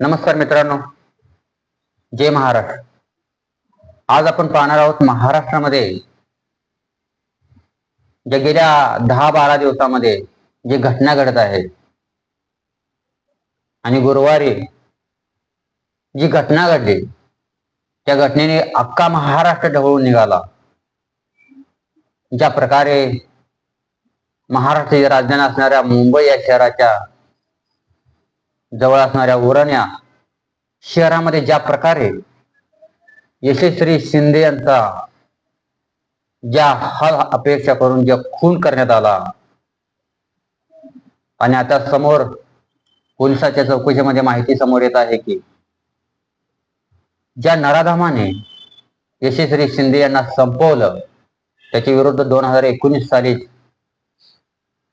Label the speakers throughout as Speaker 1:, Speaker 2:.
Speaker 1: नमस्कार मित्रांनो. जय महाराष्ट्र. आज आपण पाहणार आहोत महाराष्ट्रामध्ये ज्या गेल्या दहा बारा दिवसामध्ये जे घटना घडत आहे आणि गुरुवारी जी घटना घडली त्या घटनेने अख्खा महाराष्ट्र ढवळून निघाला. ज्या प्रकारे महाराष्ट्राची राजधानी असणाऱ्या मुंबई या शहराच्या जवळ असणाऱ्या उरण शहरामध्ये ज्या प्रकारे यशस्वी शिंदे यांचा ज्या हल अपेक्षा करून ज्या खून करण्यात आला आणि आता समोर पोलिसाच्या चौकशीमध्ये माहिती समोर येत आहे की ज्या नराधामाने यशस्वी शिंदे यांना संपवलं त्याच्या विरुद्ध दोन हजार एकोणीस साली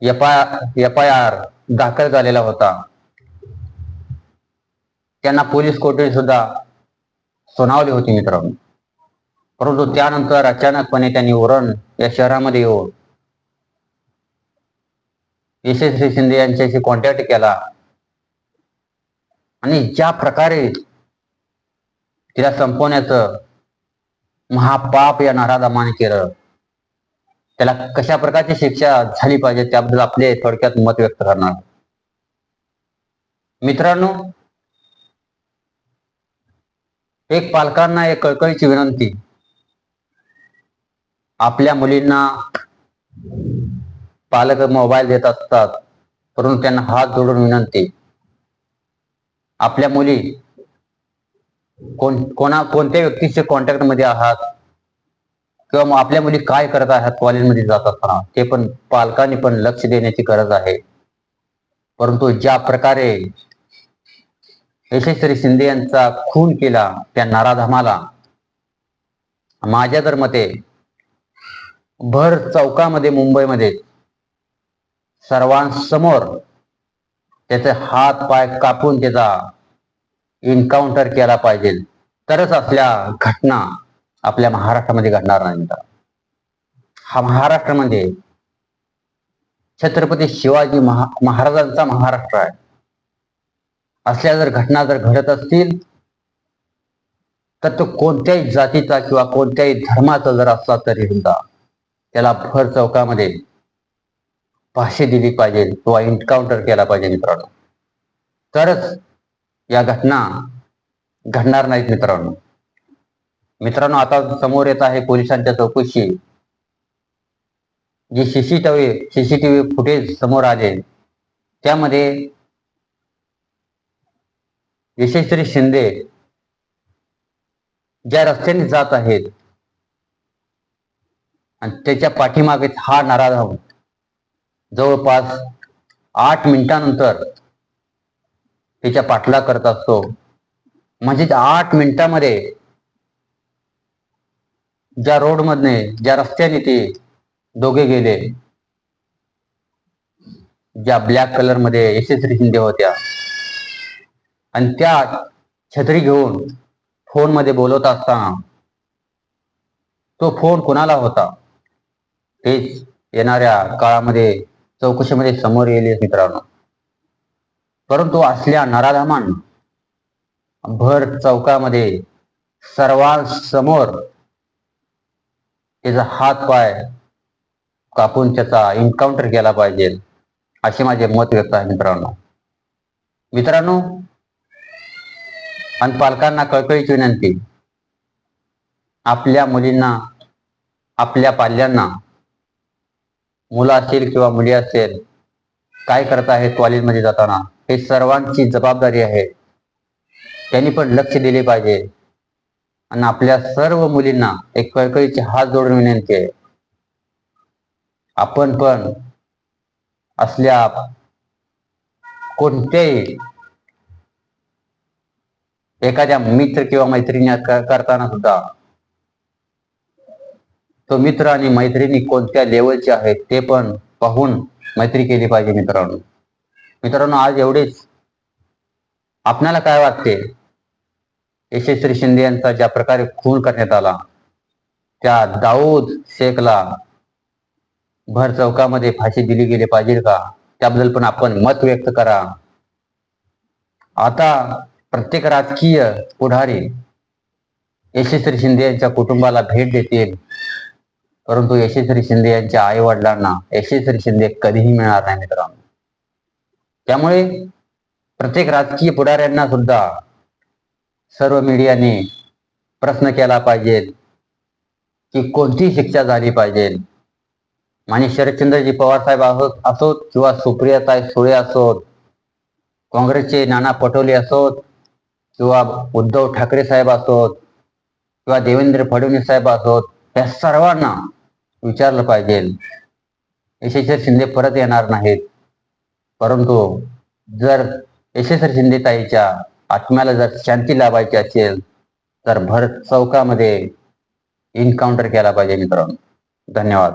Speaker 1: F I F I R दाखल झालेला होता. त्यांना पोलीस कोठडी सुद्धा सुनावली होती मित्रांनो परंतु त्यानंतर अचानकपणे त्यांनी उरण या शहरामध्ये येऊन यशस्वी शिंदे यांच्याशी कॉन्टॅक्ट केला. आणि ज्या प्रकारे तिला संपवण्याचं महापाप या नारादामाने केलं त्याला कशा प्रकारची शिक्षा झाली पाहिजे त्याबद्दल आपले थोडक्यात मत व्यक्त करणार. मित्रांनो एक पालकांना एक कळकळीची विनंती. आपल्या मुलींना पालक मोबाईल देत असतात परंतु त्यांना हात जोडून विनंती. आपल्या मुली कोण कोणा कोणत्या व्यक्तीच्या कॉन्टॅक्टमध्ये आहात? किंवा मग आपल्या मुली काय करत आहात? कॉलेजमध्ये जात असताना. ते पण पालकांनी पण लक्ष देण्याची गरज आहे. परंतु ज्या प्रकारे यशस्वी शिंदे यांचा खून केला त्या नाराधामाला. माझ्या तर मते भर चौकामध्ये मुंबईमध्ये सर्वांसमोर त्याचे हात पाय कापून त्याचा एन्काउंटर केला पाहिजे. तरच असल्या घटना आपल्या महाराष्ट्रामध्ये घडणार नाही. हा महाराष्ट्रामध्ये म्हणजे छत्रपती शिवाजी महा महाराजांचा महाराष्ट्र आहे. असल्या जर घटना जर घडत असतील तर तो कोणत्याही जातीचा किंवा कोणत्याही धर्माचा जर असला तरी सुद्धा त्याला भर चौकामध्ये भाषे दिली पाहिजे किंवा एन्काउंटर केला पाहिजे मित्रांनो. तरच या घटना घडणार नाहीत मित्रांनो. मित्रांनो आता समोर येत आहे पोलिसांच्या चौकशी. जी सीसीटीव्ही सीसीटीव्ही फुटेज समोर आले त्यामध्ये यशस्वी शिंदे ज्या रस्त्याने जात आहेत आणि त्याच्या पाठीमागे हा नाराधाम जवळपास आठ मिनिटानंतर त्याच्या पाठला करत असतो. म्हणजे त्या आठ मिनिटामध्ये ज्या रोडमधने ज्या रस्त्याने ते दोघे गेले ज्या ब्लॅक कलरमध्ये यशस्वी शिंदे होत्या आणि त्या छत्री घेऊन फोनमध्ये असताना तो फोन कोणाला होता? तेच येणाऱ्या काळामध्ये चौकशीमध्ये समोर येईल मित्रांनो. परंतु असल्या नराधामान भर चौकामध्ये सर्वांसमोर त्याचा हात पाय कापून त्याचा एन्काउंटर केला पाहिजे असे माझे मत व्यक्त आहे मित्रांनो. मित्रांनो आणि पालकांना कळकळीची विनंती. आपल्या मुलींना आपल्या पाल्यांना मुलं असेल किंवा मुली असेल काय करत आहेत कॉलेजमध्ये जाताना हे सर्वांची जबाबदारी आहे. त्यांनी पण लक्ष दिले पाहिजे. आणि आपल्या सर्व मुलींना एक कळकळीचे हात जोडून विनंती आहे. आपण पण असल्या कोणत्याही एखाद्या मित्र किंवा मैत्रिणी करताना सुद्धा तो मित्र आणि मैत्रिणी कोणत्या लेवलचे आहेत ते पण पाहून मैत्री केली पाहिजे मित्रांनो. मित्रांनो आज एवढेच. आपणाला काय वाटते? यशस्वी शिंदे यांचा ज्या प्रकारे खून करण्यात आला त्या दाऊद शेखला भर चौकामध्ये फाशी दिली गेली पाहिजे का? त्याबद्दल पण आपण मत व्यक्त करा. आता प्रत्येक राजकीय पुढारी यशस्वी शिंदे यांच्या कुटुंबाला भेट देतील. परंतु यशस्वी शिंदे यांच्या आई वडिलांना यशस्वी शिंदे कधीही मिळणार नाही मित्रांनो. त्यामुळे प्रत्येक राजकीय पुढाऱ्यांना सुद्धा सर्व मीडियाने प्रश्न केला पाहिजे की कोणती शिक्षा झाली पाहिजे. माने शरदचंद्रजी पवार साहेब असोत असोत किंवा सुप्रियाताई सुळे असोत काँग्रेसचे नाना पटोले असोत किंवा उद्धव ठाकरे साहेब असोत किंवा देवेंद्र फडणवीस साहेब असोत या सर्वांना विचारलं पाहिजे. यशस्वी शिंदे परत येणार नाहीत. परंतु जर यशस्वी शिंदे ताईच्या आत्म्याला जर शांती लाभायची असेल तर भर चौकामध्ये एन्काउंटर केला पाहिजे मित्रांनो. धन्यवाद.